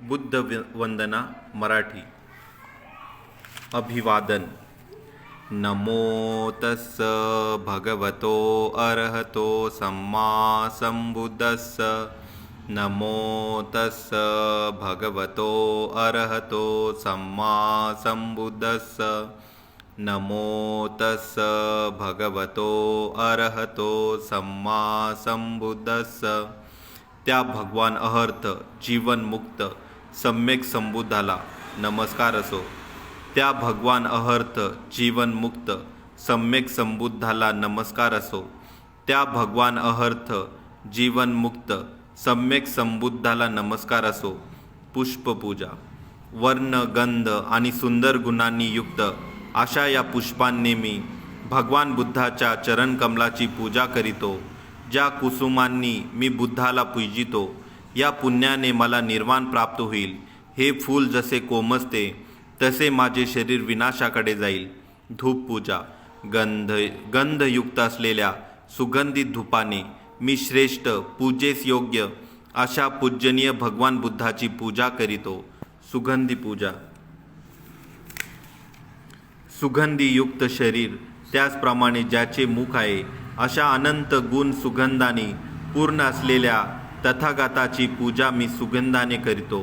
बुद्ध वंदना मराठी. अभिवादन. नमो तस्स भगवतो अर्हतो सम्मा संबुद्धस्स. नमो तस्स भगवतो अर्हतो सम्मा संबुद्धस्स. नमो तस्स भगवतो अर्हतो सम्मा संबुद्धस्स. त्या भगवान अहर्थ जीवनमुक्त सम्यक संबुद्धाला नमस्कार असो. त्या भगवान अहर्थ जीवनमुक्त सम्यक संबुद्धाला नमस्कार असो. त्या भगवान अहर्थ जीवनमुक्त सम्यक संबुद्धाला नमस्कार असो. पुष्पपूजा. वर्ण गंध आणि सुंदर गुणांनी युक्त अशा या पुष्पांनी मी भगवान बुद्धाच्या चरणकमलाची पूजा करीतो ज्या कुसुमांनी मी बुद्धाला पूजितो या पुण्याने मला निर्वाण प्राप्त होईल. हे फूल जसे कोमसते तसे माझे शरीर विनाशाकडे जाईल. धूप पूजा. गंध गंधयुक्त असलेल्या सुगंधित धूपाने मी श्रेष्ठ पूजेस योग्य अशा पूजनीय भगवान बुद्धाची पूजा करीतो. सुगंधी पूजा. सुगंधीयुक्त शरीर त्याचप्रमाणे ज्याचे मुख आहे अशा अनंत गुण सुगंधाने पूर्ण असलेल्या तथागताची पूजा मी सुगंधाने करीतो.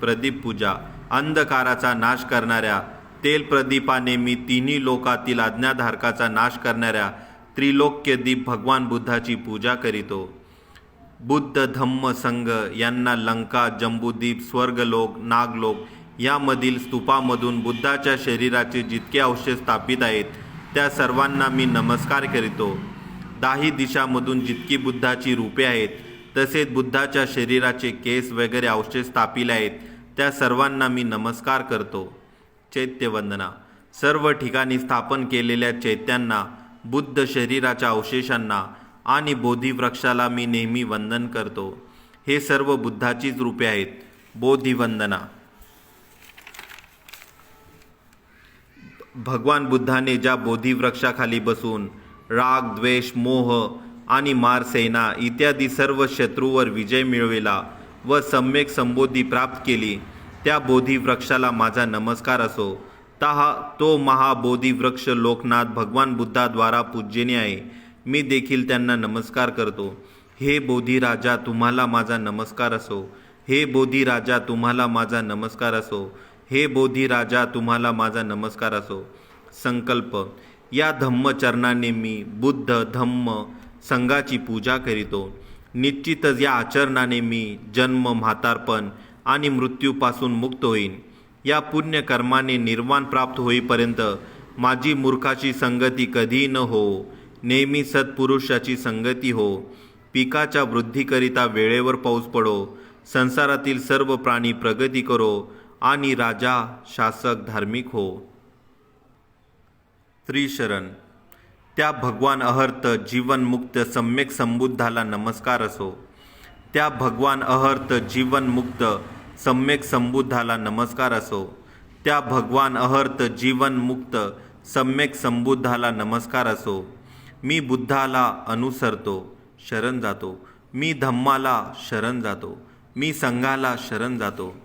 प्रदीप पूजा अंधकाराचा नाश करणाऱ्या तेल प्रदीपाने मी तिन्ही लोकातील आज्ञाधारकाचा नाश करणाऱ्या त्रिलोक्यदीप भगवान बुद्धाची पूजा करीतो. बुद्ध धम्म संघ यांना लंका जंबूद्वीप स्वर्गलोक नागलोक यामधील स्तूपामधून बुद्धाच्या शरीराचे जितके अवशेष स्थापित आहेत त्या सर्वांना मी नमस्कार करीतो. दाही दिशामधून जितकी बुद्धाची रूपे आहेत तसेच बुद्धाच्या शरीराचे केस वगैरे अवशेष स्थापिले आहेत. त्या सर्वांना मी नमस्कार करतो. चैत्यवंदना सर्व ठिकाणी स्थापन केलेल्या चैत्यांना बुद्ध शरीराच्या अवशेषांना आणि बोधिवृक्षाला मी नेहमी वंदन करतो. हे सर्व बुद्धाचीच रूपे आहेत. बोधिवंदना. भगवान बुद्धाने ज्या बोधिवृक्षाखाली बसून राग द्वेष मोह आणि मारसेना इत्यादी सर्व शत्रूवर विजय मिळविला व सम्यक संबोधी प्राप्त केली. त्या बोधिवृक्षाला माझा नमस्कार असो. तहा तो महाबोधिवृक्ष लोकनाथ भगवान बुद्धाद्वारा पूजनीय आहे. मी देखील त्यांना नमस्कार करतो. हे बोधिराजा तुम्हाला माझा नमस्कार असो. हे बोधिराजा तुम्हाला माझा नमस्कार असो. हे बोधिराजा तुम्हाला माझा नमस्कार असो. संकल्प. या धम्मचरणाने मी बुद्ध धम्म संघाची पूजा करीतो. निश्चितच या आचरणाने मी जन्म म्हातारपण आणि मृत्यूपासून मुक्त होईन. या पुण्यकर्माने निर्वाण प्राप्त होईपर्यंत माझी मूर्खाची संगती कधीही न हो. नेहमी सत्पुरुषाची संगती हो. पिकाच्या वृद्धीकरिता वेळेवर पाऊस पडो. संसारातील सर्व प्राणी प्रगती करो आणि राजा शासक धार्मिक हो. त्रिशरण त्या भगवान अहर्त जीवनमुक्त सम्यक संबुद्धाला नमस्कार असो. त्या भगवान अहर्त जीवनमुक्त सम्यक संबुद्धाला नमस्कार असो. त्या भगवान अहर्त जीवनमुक्त सम्यक संबुद्धाला नमस्कार असो. मी बुद्धाला अनुसरतो शरण जातो. मी धम्माला शरण जातो. मी संघाला शरण जातो.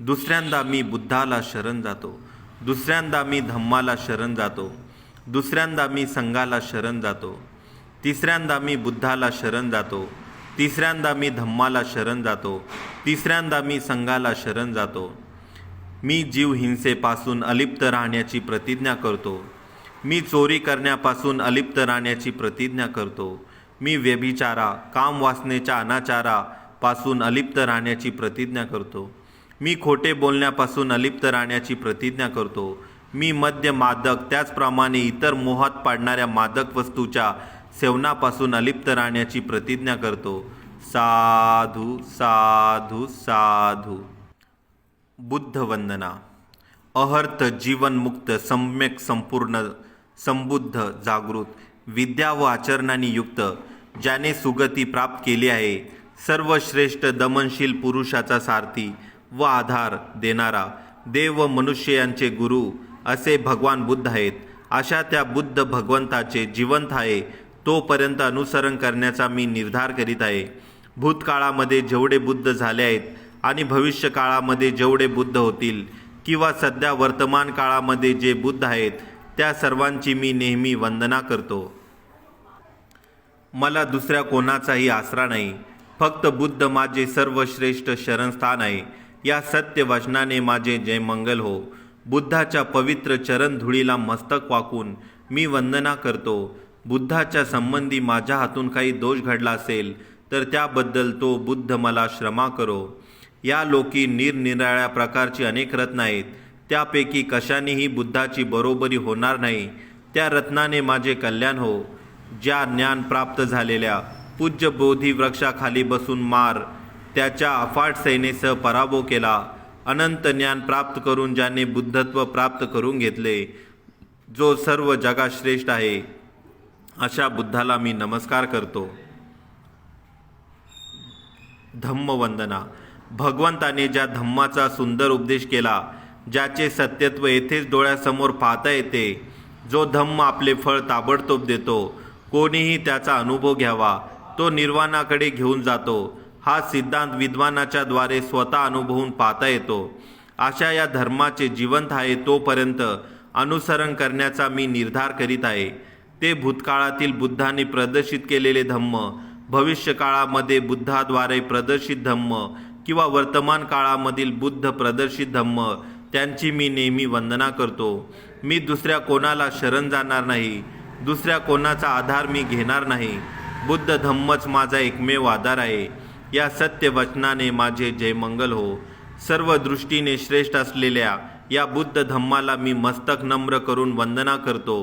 दुसऱ्यांदा मी बुद्धाला शरण जातो. दुसऱ्यांदा मी धम्माला शरण जातो. दुसऱ्यांदा मी संघाला शरण जातो. तिसऱ्यांदा मी बुद्धाला शरण जातो. तिसऱ्यांदा मी धम्माला शरण जातो. तिसऱ्यांदा मी संघाला शरण जातो. मी जीव हिंसेपासून अलिप्त राहण्याची प्रतिज्ञा करतो. मी चोरी करण्यापासून अलिप्त राहण्याची प्रतिज्ञा करतो. मी व्यभिचारा काम वासनेच्या अनाचारापासून अलिप्त राहण्याची प्रतिज्ञा करतो. मी खोटे बोलण्यापासून अलिप्त राहण्याची प्रतिज्ञा करतो. मी मद्य मादक त्याचप्रमाणे इतर मोहात पाडणाऱ्या मादक वस्तूच्या सेवनापासून अलिप्त राहण्याची प्रतिज्ञा करतो. साधू साधू साधू. बुद्ध वंदना अहर्थ जीवनमुक्त सम्यक संपूर्ण संबुद्ध जागृत विद्या व आचरणाने युक्त ज्याने सुगती प्राप्त केली आहे सर्वश्रेष्ठ दमनशील पुरुषाचा सारथी व आधार देणारा देव व मनुष्य यांचे गुरु असे भगवान बुद्ध आहेत. अशा त्या बुद्ध भगवंताचे जिवंत आहे. तोपर्यंत अनुसरण करण्याचा मी निर्धार करीत आहे. भूतकाळामध्ये जेवढे बुद्ध झाले आहेत आणि भविष्य काळामध्ये जेवढे बुद्ध होतील किंवा सध्या वर्तमान काळामध्ये जे बुद्ध आहेत त्या सर्वांची मी नेहमी वंदना करतो. मला दुसऱ्या कोणाचाही आसरा नाही. फक्त बुद्ध माझे सर्वश्रेष्ठ शरणस्थान आहे. या सत्य वचनाने माझे जय मंगल हो. बुद्धाच्या पवित्र चरणधुळीला मस्तक वाकून मी वंदना करतो. बुद्धाच्या संबंधी माझ्या हातून काही दोष घडला असेल तर त्याबद्दल तो बुद्ध मला क्षमा करो. या लोकी निरनिराळ्या प्रकारची अनेक रत्न आहेत. त्यापैकी कशानेही बुद्धाची बरोबरी होणार नाही. त्या रत्नाने माझे कल्याण हो. ज्या ज्ञान प्राप्त झालेल्या पूज्य बोधी वृक्षाखाली बसून मार त्याच्या अफाट सैनेसह पराभव केला. अनंत ज्ञान प्राप्त करून ज्याने बुद्धत्व प्राप्त करून घेतले जो सर्व जगात श्रेष्ठ आहे अशा बुद्धाला मी नमस्कार करतो. धम्मवंदना. भगवंताने ज्या धम्माचा सुंदर उपदेश केला ज्याचे सत्यत्व येथेच डोळ्यासमोर पाहता येते जो धम्म आपले फळ ताबडतोब देतो कोणीही त्याचा अनुभव घ्यावा तो निर्वाणाकडे घेऊन जातो हा सिद्धांत विद्वानाच्या द्वारे स्वतः अनुभवून पाहता येतो. अशा या धर्माचे जिवंत आहे तोपर्यंत अनुसरण करण्याचा मी निर्धार करीत आहे. ते भूतकाळातील बुद्धाने प्रदर्शित केलेले धम्म भविष्यकाळामध्ये बुद्धाद्वारे प्रदर्शित धम्म किंवा वर्तमान काळामधील बुद्ध प्रदर्शित धम्म त्यांची मी नेहमी वंदना करतो. मी दुसऱ्या कोणाला शरण जाणार नाही दुसऱ्या कोणाचा आधार मी घेणार नाही. बुद्ध धम्मच माझा एकमेव आधार आहे. या सत्य वचनाने माझे जयमंगल हो. सर्व दृष्टीने श्रेष्ठ असलेल्या या बुद्ध धम्माला मी मस्तक नम्र करून वंदना करतो.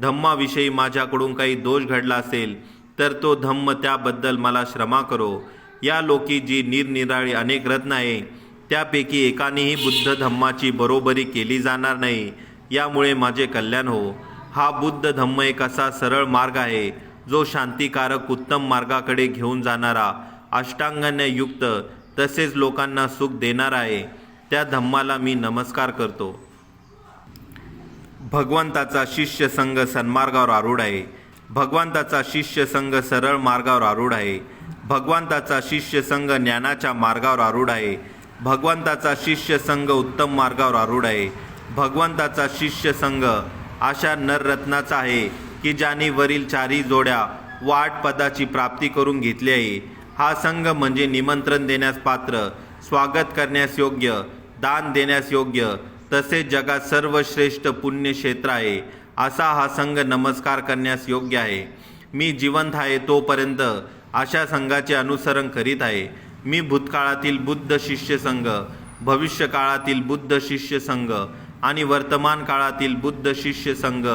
धम्माविषयी माझ्याकडून काही दोष घडला असेल तर तो धम्म त्याबद्दल मला क्षमा करो. या लोकी जी निरनिराळी अनेक रत्न आहे त्यापैकी एकानेही बुद्ध धम्माची बरोबरी केली जाणार नाही यामुळे माझे कल्याण हो. हा बुद्ध धम्म एक असा सरळ मार्ग आहे जो शांतिकारक उत्तम मार्गाकडे घेऊन जाणारा अष्टांगाने युक्त तसेच लोकांना सुख देणार आहे त्या धम्माला मी नमस्कार करतो. भगवंताचा शिष्य संघ सन्मार्गावर आरूढ आहे. भगवंताचा शिष्य संघ सरळ मार्गावर आरूढ आहे. भगवंताचा शिष्य संघ ज्ञानाच्या मार्गावर आरूढ आहे. भगवंताचा शिष्य संघ उत्तम मार्गावर आरूढ आहे. भगवंताचा शिष्य संघ अशा नररत्नाचा आहे की ज्याने वरील चारी जोड्या वाट पदाची प्राप्ती करून घेतली आहे. हा संघ म्हणजे निमंत्रण देण्यास पात्र स्वागत करण्यास योग्य दान देण्यास योग्य तसेच जगात सर्वश्रेष्ठ पुण्यक्षेत्र आहे असा हा संघ नमस्कार करण्यास योग्य आहे. मी जिवंत आहे तोपर्यंत अशा संघाचे अनुसरण करीत आहे. मी भूतकाळातील बुद्ध शिष्य संघ भविष्यकाळातील बुद्ध शिष्य संघ आणि वर्तमान काळातील बुद्ध शिष्य संघ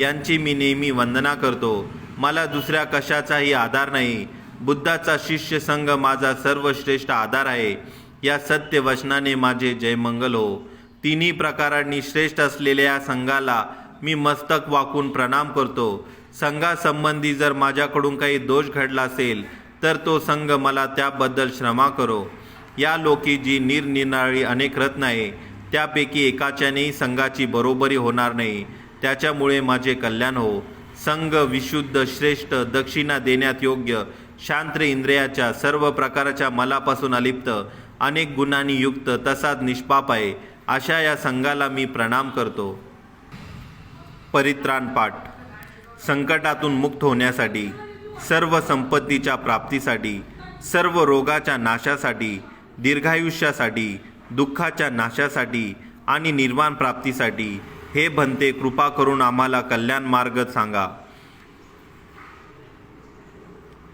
यांची मी नेहमी वंदना करतो. मला दुसऱ्या कशाचाही आधार नाही. बुद्धाचा शिष्य संघ माझा सर्वश्रेष्ठ आधार आहे. या सत्य वचनाने माझे जयमंगल हो. तिन्ही प्रकारांनी श्रेष्ठ असलेल्या या संघाला मी मस्तक वाकून प्रणाम करतो. संघासंबंधी जर माझ्याकडून काही दोष घडला असेल तर तो संघ मला त्याबद्दल क्षमा करो. या लोकी जी निरनिराळी अनेक रत्न आहे त्यापैकी एकाच्यानेही संघाची बरोबरी होणार नाही. त्याच्यामुळे माझे कल्याण हो. संघ विशुद्ध श्रेष्ठ दक्षिणा देण्यात योग्य शांत इंद्रियाच्या सर्व प्रकारच्या मलापासून अलिप्त अनेक गुणांनी युक्त तसाच निष्पाप आहे अशा या संघाला मी प्रणाम करतो. परित्राण पाठ. संकटातून मुक्त होण्यासाठी सर्व संपत्तीच्या प्राप्तीसाठी सर्व रोगाच्या नाशासाठी दीर्घायुष्यासाठी दुःखाच्या नाशासाठी आणि निर्वाण प्राप्तीसाठी हे भंते कृपा करून आम्हाला कल्याण मार्ग सांगा.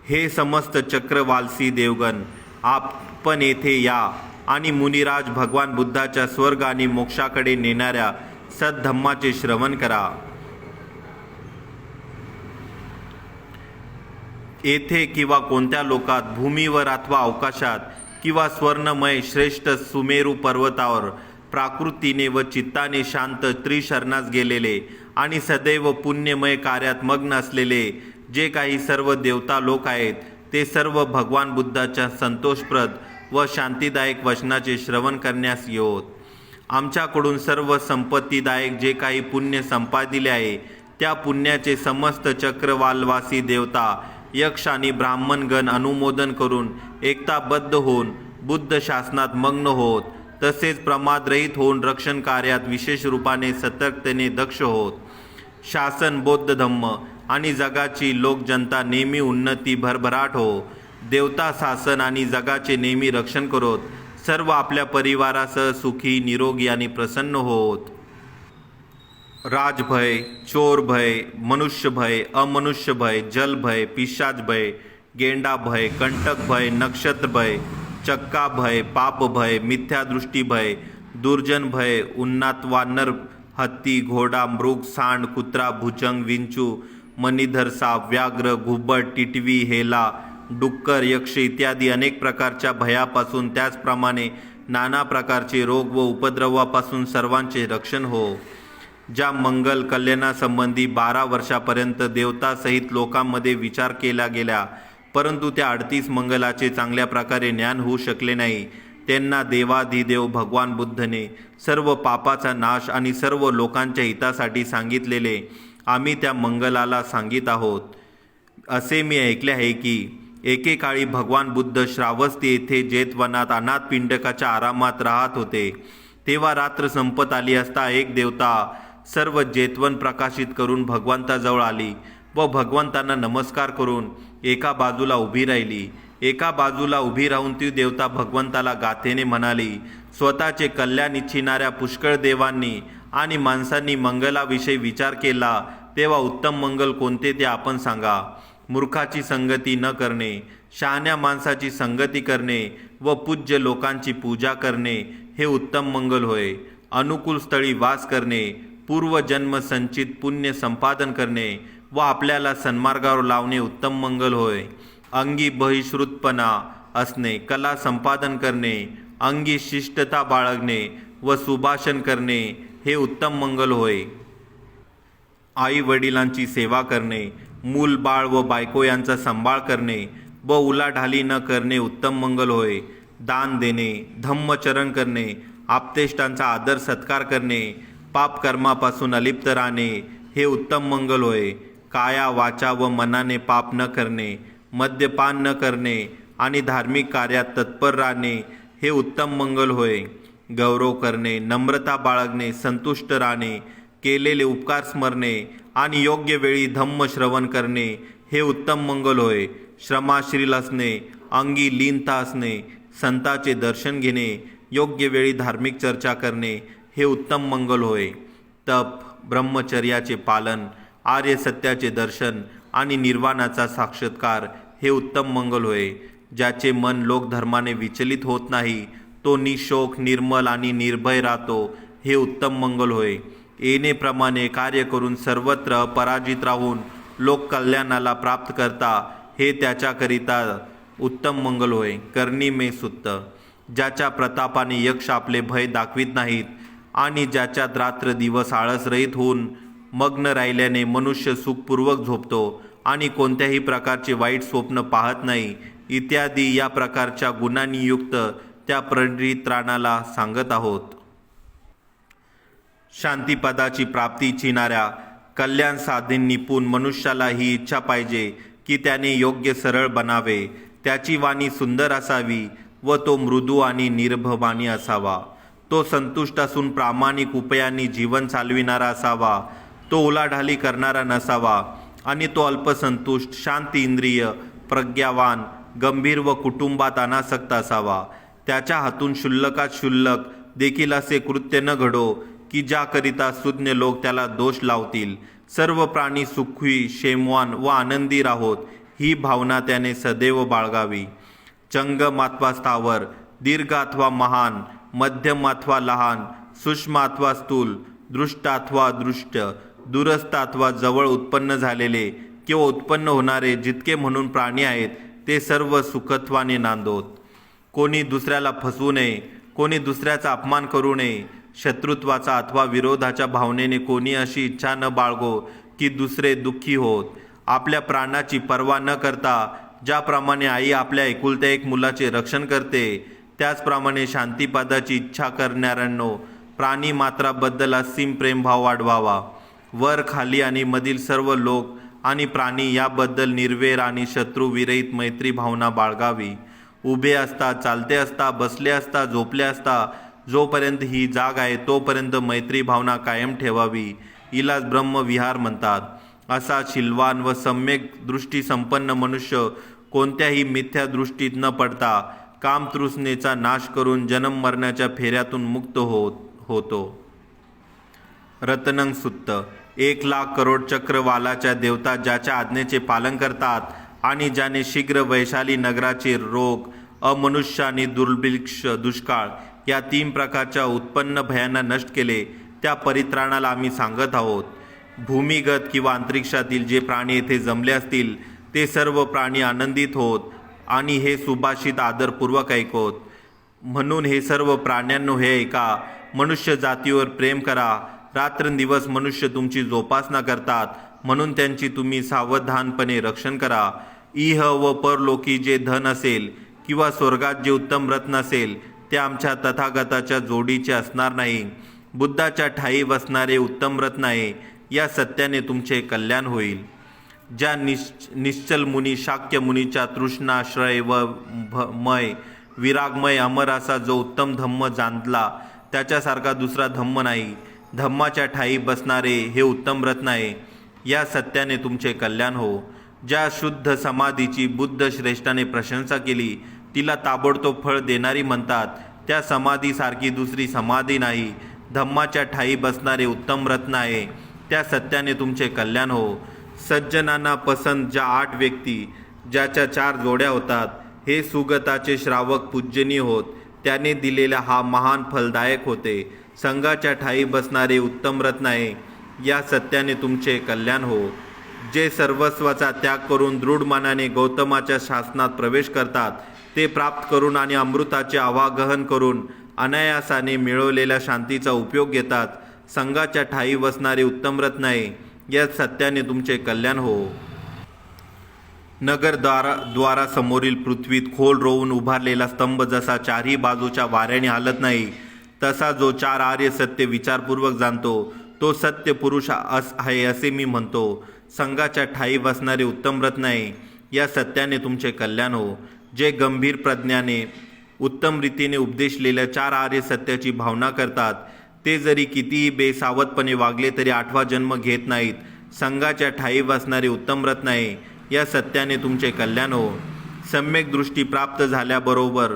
हे समस्त चक्रवालसी देवगण आपण येथे या आणि मुनिराज भगवान बुद्धाच्या स्वर्ग आणि मोक्षाकडे नेणाऱ्या सद्धम्माचे श्रवण करा. येथे किंवा कोणत्या लोकात भूमीवर अथवा अवकाशात किंवा स्वर्णमय श्रेष्ठ सुमेरू पर्वतावर प्राकृतीने व चित्ताने शांत त्रिशरणास गेलेले आणि सदैव पुण्यमय कार्यात मग्न असलेले जे काही सर्व देवता लोक आहेत ते सर्व भगवान बुद्धाच्या संतोषप्रद व शांतीदायक वचनाचे श्रवण करण्यास येत आमच्याकडून सर्व संपत्तीदायक जे काही पुण्य संपादिले आहे त्या पुण्याचे समस्त चक्रवालवासी देवता यक्ष आणि ब्राह्मणगण अनुमोदन करून एकताबद्ध होऊन बुद्ध शासनात मग्न होत तसेच प्रमादरहित होऊन रक्षण कार्यात विशेष रूपाने सतर्कतेने दक्ष होत. शासन बौद्ध धम्म आणि जगाची लोकजनता नेहमी उन्नती भरभराट हो. देवता शासन आणि जगाचे नेहमी रक्षण करोत. सर्व आपल्या परिवारासह सुखी निरोगी आणि प्रसन्न होत. राजभय चोर भय मनुष्य भय अमनुष्य भय जल भय पिशाच भय गेंडा भय कंटक भय नक्षत्र भय चक्का भय पाप भय मिथ्यादृष्टी भय दुर्जन भय उन्नात वानर हत्ती घोडा मृग सांड कुत्रा भुजंग विंचू मणिधर साप व्याघ्र घुबड टिटवी हेला डुक्कर यक्ष इत्यादी अनेक प्रकारच्या भयापासून त्याचप्रमाणे नाना प्रकारचे रोग व उपद्रवापासून सर्वांचे रक्षण हो. ज्या मंगल कल्याणासंबंधी बारा वर्षापर्यंत देवतासहित लोकांमध्ये विचार केला गेला परंतु त्या अडतीस मंगलाचे चांगल्या प्रकारे ज्ञान होऊ शकले नाही. त्यांना देवाधिदेव भगवान बुद्धने सर्व पापाचा नाश आणि सर्व लोकांच्या हितासाठी सांगितलेले आम्ही त्या मंगलाला सांगित आहोत. असे मी ऐकले आहे की एकेकाळी भगवान बुद्ध श्रावस्ती येथे जेतवनात अनाथ पिंडकाच्या आरामात राहत होते. तेव्हा रात्र संपत आली असता एक देवता सर्व जेतवन प्रकाशित करून भगवंताजवळ आली व भगवंतांना नमस्कार करून एका बाजूला उभी राहिली. एका बाजूला उभी राहून ती देवता भगवंताला गाथेने म्हणाली स्वतःचे कल्याण इच्छिणाऱ्या पुष्कळ देवांनी आणि माणसांनी मंगलाविषयी विचार केला तेव्हा उत्तम मंगल कोणते ते आपण सांगा. मूर्खाची संगती न करणे शहाण्या माणसाची संगती करणे व पूज्य लोकांची पूजा करणे हे उत्तम मंगल होय. अनुकूल स्थळी वास करणे पूर्वजन्म संचित पुण्य संपादन करणे व आपल्याला सन्मार्गावर लावणे उत्तम मंगल होय. अंगी बहिश्रुतपणा असणे कला संपादन करणे अंगी शिष्टता बाळगणे व सुभाषण करणे हे उत्तम मंगल होय. आई वडिलांची सेवा करणे मूल बाळ व बायको यांचा सांभाळ करणे व उलाढाली न करणे उत्तम मंगल होय. दान देणे धम्मचरण करणे आपतेष्टांचा आदर सत्कार करणे पापकर्मापासून अलिप्त राहणे हे उत्तम मंगल होय. काया वाचा व मनाने पाप न करणे मद्यपान न करणे आणि धार्मिक कार्यात तत्पर राहणे हे उत्तम मंगल होय. गौरव करणे नम्रता बाळगणे संतुष्ट राहणे केलेले उपकार स्मरणे आणि योग्य वेळी धम्म श्रवण करणे हे उत्तम मंगल होय. श्रमाशील असणे अंगी लीनता असणे संताचे दर्शन घेणे योग्य वेळी धार्मिक चर्चा करणे हे उत्तम मंगल होय. तप ब्रह्मचर्याचे पालन आर्य सत्याचे दर्शन आणि निर्वाणाचा साक्षात्कार हे उत्तम मंगल होय. ज्याचे मन लोकधर्माने विचलित होत नाही तो निशोक निर्मल आणि निर्भय राहतो. हे उत्तम मंगल होय. येणेप्रमाणे कार्य करून सर्वत्र पराजित राहून लोक कल्याणाला प्राप्त करता हे त्याच्याकरिता उत्तम मंगल होय. करणी मे सुत्त. ज्याच्या प्रतापाने यक्ष आपले भय दाखवित नाहीत आणि ज्याच्यात रात्र दिवस आळसरहित होऊन मग्न राहिल्याने मनुष्य सुखपूर्वक झोपतो आणि कोणत्याही प्रकारचे वाईट स्वप्न पाहत नाही. इत्यादी या प्रकारच्या गुणांनी युक्त त्या परित्राणाला सांगत आहोत. शांतीपदाची प्राप्ती इच्छिणाऱ्या कल्याण साधीन निपुण मनुष्याला ही इच्छा पाहिजे की त्याने योग्य सरळ बनावे. त्याची वाणी सुंदर असावी व तो मृदू आणि निर्भवानी असावा. तो संतुष्ट असून प्रामाणिक उपायांनी जीवन चालविणारा असावा. तो उलाढाली करणारा नसावा आणि तो अल्पसंतुष्ट शांत इंद्रिय प्रज्ञावान गंभीर व कुटुंबात अनासक्त असावा. त्याच्या हातून शुल्लकात शुल्लक देखील असे कृत्य न घडो की ज्याकरिता सुज्ञ लोक त्याला दोष लावतील. सर्व प्राणी सुखी शेमवान व आनंदी राहोत ही भावना त्याने सदैव बाळगावी. चंगम अथवा स्थावर दीर्घ अथवा महान मध्यम अथवा लहान सूक्ष्म अथवा स्थूल दृष्ट अथवा दृष्ट दूरस्थ अथवा जवळ उत्पन्न झालेले किंवा उत्पन्न होणारे जितके म्हणून प्राणी आहेत ते सर्व सुखत्वाने नांदोत. कोणी दुसऱ्याला फसवू नये कोणी दुसऱ्याचा अपमान करू नये. शत्रुत्वाचा अथवा विरोधाच्या भावनेने कोणी अशी इच्छा न बाळगो की दुसरे दुःखी होत. आपल्या प्राणाची पर्वा न करता ज्याप्रमाणे आई आपल्या एकुलत्या एक मुलाचे रक्षण करते त्याचप्रमाणे शांतीपदाची इच्छा करणाऱ्यांनो प्राणी मात्राबद्दल असीम प्रेमभाव वाढवावा. वर खाली आणि मधील सर्व लोक आणि प्राणी याबद्दल निर्वेर आणि शत्रूविरहित मैत्री भावना बाळगावी. उभे असता चालते असता बसले असता झोपले असता जोपर्यंत ही जाग आहे तोपर्यंत मैत्री भावना कायम ठेवावी. इलाज ब्रह्मविहार म्हणतात. असा शिलवान व सम्यक दृष्टी संपन्न मनुष्य कोणत्याही मिथ्या दृष्टीत न पडता कामतृष्णेचा नाश करून जन्म मरण्याच्या फेऱ्यातून मुक्त हो होतो. रतनंग सुत्त. एक लाख करोड चक्रवालाच्या देवता ज्याच्या आज्ञेचे पालन करतात आणि ज्याने शीघ्र वैशाली नगराचे रोग अमनुष्य आणि दुर्भिक्ष दुष्काळ या तीन प्रकारच्या उत्पन्न भयांना नष्ट केले त्या परित्राणाला आम्ही सांगत आहोत. भूमिगत किंवा अंतरिक्षातील जे प्राणी येथे जमले असतील ते सर्व प्राणी आनंदित होत आणि हे सुभाषित आदरपूर्वक ऐकवत म्हणून हे सर्व प्राण्यांनो हे ऐका मनुष्य जातीवर प्रेम करा रात्रंदिवस मनुष्य तुमची जोपासना करतात म्हणून त्यांची तुम्ही सावधानपणे रक्षण करा. इह व परलोकी जे धन असेल किंवा स्वर्गात जे उत्तम रत्न असेल ते आमच्या तथागताच्या जोडीचे असणार नाही. बुद्धाच्या ठाई बसणारे उत्तम रत्न आहे या सत्याने तुमचे कल्याण होईल. ज्या निश्च निश्चल मुनी शाक्य मुनीच्या तृष्णाश्रय व भ- मय विरागमय अमर असा जो उत्तम धम्म जाणला त्याच्यासारखा दुसरा धम्म नाही. धम्माच्या ठाई बसणारे हे उत्तम रत्न आहे या सत्याने तुमचे कल्याण हो. ज्या शुद्ध समाधीची बुद्ध श्रेष्ठाने प्रशंसा केली तिला ताबडतोब फळ देणारी म्हणतात त्या समाधीसारखी दुसरी समाधी नाही. धम्माच्या ठाई बसणारे उत्तम रत्न आहे. त्या सत्याने तुमचे कल्याण हो. सज्जनांना पसंत ज्या आठ व्यक्ती ज्याच्या चार जोड्या होतात हे सुगताचे श्रावक पूजनीय होत. त्याने दिलेला हा महान फलदायक होते. संघाच्या ठाई बसणारे उत्तम रत्न आहे. या सत्याने तुमचे कल्याण हो. जे सर्वस्वाचा त्याग करून दृढ मनाने गौतमाच्या शासनात प्रवेश करतात ते प्राप्त करून आणि अमृताचे आवागहन करून अनायासाने मिळवलेल्या शांतीचा उपयोग घेतात. संघाच्या ठाई बसणारे उत्तम रत्न आहे. या सत्याने तुमचे कल्याण हो. नगरद्वारा द्वारासमोरील पृथ्वीत खोल रोवून उभारलेला स्तंभ जसा चारही बाजूच्या वाऱ्याने हालत नाही तसा जो चार आर्य सत्य विचारपूर्वक जाणतो तो सत्य पुरुष अस आहे असे मी म्हणतो. संघाच्या ठाई बसणारे उत्तम रत्न आहे. या सत्याने तुमचे कल्याण हो. जे गंभीर प्रज्ञाने उत्तम रीतीने उपदेशलेल्या चार आर्य सत्याची भावना करतात ते जरी कितीही बेसावधपणे वागले तरी आठवा जन्म घेत नाहीत. संघाच्या ठाई बसणारे उत्तम रत्न आहे. या सत्याने तुमचे कल्याण हो. सम्यक दृष्टी प्राप्त झाल्याबरोबर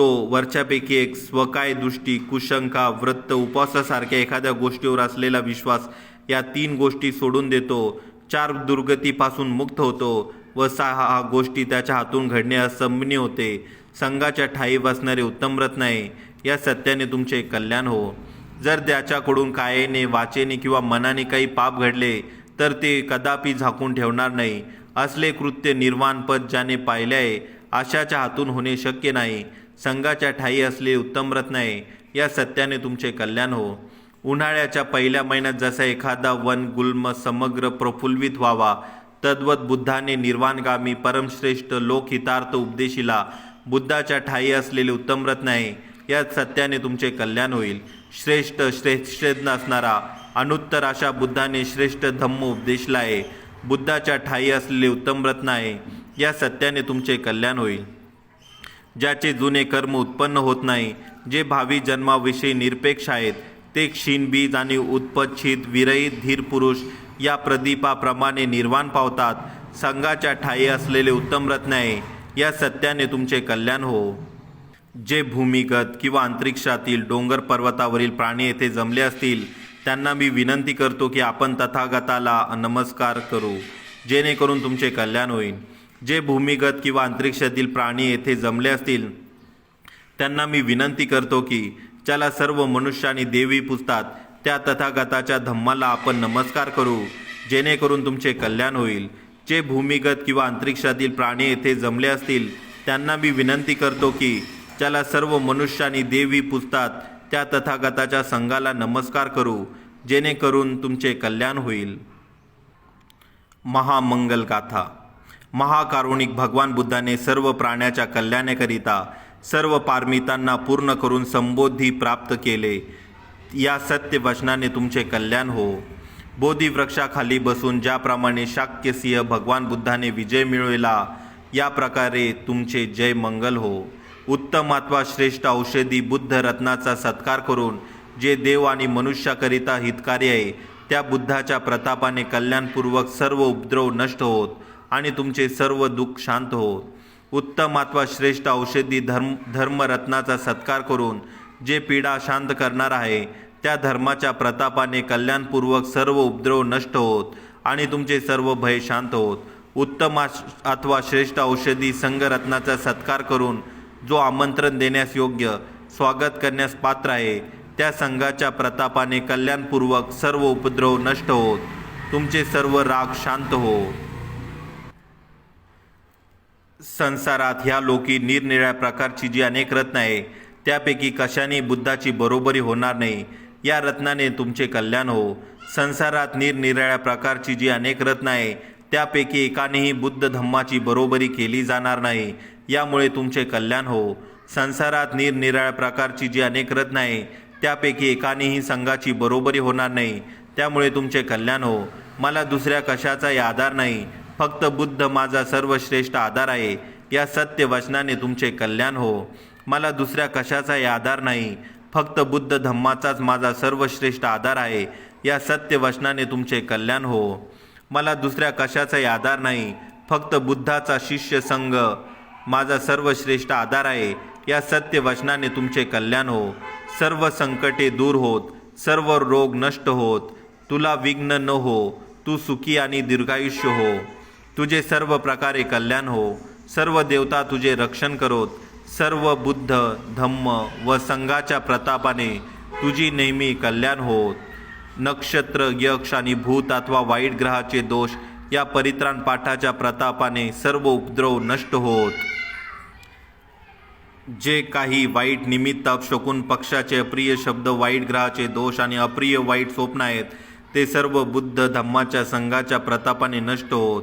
तो वरच्यापैकी एक स्वकाय दृष्टी कुशंका वृत्त उपवासासारख्या एखाद्या गोष्टीवर असलेला विश्वास या तीन गोष्टी सोडून देतो. चार दुर्गतीपासून मुक्त होतो व सहा गोष्टी त्याच्या हातून घडणे असंभनीय होते. संघाच्या ठाई बसणारे उत्तम रत्न आहे. या सत्याने तुमचे कल्याण हो. जर त्याच्याकडून कायेने वाचेने किंवा मनाने काही पाप घडले तर ते कदापि झाकून ठेवणार नाही. असले कृत्य निर्वाणपद ज्याने पाहिले आहे अशाच्या हातून होणे शक्य नाही. संघाच्या ठाई असले उत्तम रत्न आहे. या सत्याने तुमचे कल्याण हो. उन्हाळ्याच्या पहिल्या महिन्यात जसा एखादा वन गुल्म समग्र प्रफुल्लित व्हावा तद्वत बुद्धाने निर्वाणगामी परमश्रेष्ठ लोकहितार्थ उपदेशीला बुद्धाच्या ठाई असलेले उत्तम रत्न आहे. या सत्याने तुमचे कल्याण होईल. श्रेष्ठ श्रेष्ठ असणारा अनुत्तर अशा बुद्धाने श्रेष्ठ धम्म उपदेशला आहे. बुद्धाच्या ठाई असलेले उत्तम रत्न आहे. या सत्याने तुमचे कल्याण होईल. ज्याचे जुने कर्म उत्पन्न होत नाही जे भावी जन्माविषयी निरपेक्ष आहेत ते क्षीण बीज आणि उत्पच्छित विरहित धीर पुरुष या प्रदीपाप्रमाणे निर्वाण पावतात. संघाच्या ठाई असलेले उत्तम रत्न आहे या सत्याने तुमचे कल्याण हो. जे भूमिगत किंवा अंतरिक्षातील डोंगर पर्वतावरील प्राणी येथे जमले असतील त्यांना मी विनंती करतो की आपण तथागताला नमस्कार करू जेणेकरून तुमचे कल्याण होईल जे भूमिगत किंवा अंतरिक्षातील प्राणी येथे जमले असतील त्यांना मी विनंती करतो की ज्याला सर्व मनुष्य आणि देवी पुजतात. त्या तथागताच्या धम्माला आपण नमस्कार करू. जेणेकरून तुमचे कल्याण होईल. जे भूमिगत किंवा अंतरिक्षातील प्राणी येथे जमले असतील त्यांना मी विनंती करतो की ज्याला सर्व मनुष्य आणि देवी पुजतात. त्या तथागताच्या संघाला नमस्कार करू. जेणेकरून तुमचे कल्याण होईल. महामंगल गाथा महाकारुणिक भगवान बुद्धाने सर्व प्राण्याच्या कल्याणाकरिता सर्व पारमितांना पूर्ण करून संबोधी प्राप्त केले. या सत्य वचनाने तुमचे कल्याण हो. बोधीवृक्षाखाली बसून ज्याप्रमाणे शाक्यसिंह भगवान बुद्धाने विजय मिळविला या प्रकारे तुमचे जय मंगल हो. उत्तम श्रेष्ठ औषधी बुद्ध रत्नाचा सत्कार करून जे देव आणि मनुष्याकरिता हितकारी आहे त्या बुद्धाच्या प्रतापाने कल्याणपूर्वक सर्व उपद्रव नष्ट होत. आणि तुमचे सर्व दुःख शांत होत उत्तम अथवा श्रेष्ठ औषधी धर्म धर्मरत्नाचा सत्कार करून जे पीडा शांत करणार आहे त्या धर्माच्या प्रतापाने कल्याणपूर्वक सर्व उपद्रव नष्ट होत आणि तुमचे सर्व भय शांत होत. उत्तम अथवा श्रेष्ठ औषधी संघरत्नाचा सत्कार करून जो आमंत्रण देण्यास योग्य स्वागत करण्यास पात्र आहे त्या संघाच्या प्रतापाने कल्याणपूर्वक सर्व उपद्रव नष्ट होत. तुमचे सर्व राग शांत हो. संसारात ह्या लोकी निरनिराळ्या प्रकारची जी अनेक रत्न आहे त्यापैकी कशाने बुद्धाची बरोबरी होणार नाही या रत्नाने तुमचे कल्याण हो. संसारात निरनिराळ्या प्रकारची जी अनेक रत्न आहे त्यापैकी एकानेही बुद्ध धम्माची बरोबरी केली जाणार नाही यामुळे तुमचे कल्याण हो. संसारात निरनिराळ्या प्रकारची जी अनेक रत्न आहे त्यापैकी एकानेही संघाची बरोबरी होणार नाही त्यामुळे तुमचे कल्याण हो. मला दुसऱ्या कशाचाही आधार नाही फक्त बुद्ध माझा सर्वश्रेष्ठ आधार आहे. या सत्य वचनाने तुमचे कल्याण हो. मला दुसऱ्या कशाचाही आधार नाही. फक्त बुद्ध धम्माचाच माझा सर्वश्रेष्ठ आधार आहे. या सत्य वचनाने तुमचे कल्याण हो. मला दुसऱ्या कशाचाही आधार नाही. फक्त बुद्धाचा शिष्य संघ माझा सर्वश्रेष्ठ आधार आहे. या सत्य वचनाने तुमचे कल्याण हो. सर्व संकटे दूर होत. सर्व रोग नष्ट होत. तुला विघ्न न हो. तू सुखी आणि दीर्घायुष्य हो. तुझे सर्व प्रकारे कल्याण हो. सर्व देवता तुझे रक्षण करोत. सर्व बुद्ध धम्म व संघाच्या प्रतापाने तुझी नेहमी कल्याण होत. नक्षत्र यक्ष आणि भूत अथवा वाईट ग्रहाचे दोष या परित्राण पाठाच्या प्रतापाने सर्व उपद्रव नष्ट होत. जे काही वाईट निमित्त अपशकून पक्षाचे अप्रिय शब्द वाईट ग्रहाचे दोष आणि अप्रिय वाईट स्वप्न आहेत ते सर्व बुद्ध धम्माच्या संघाच्या प्रतापाने नष्ट होत.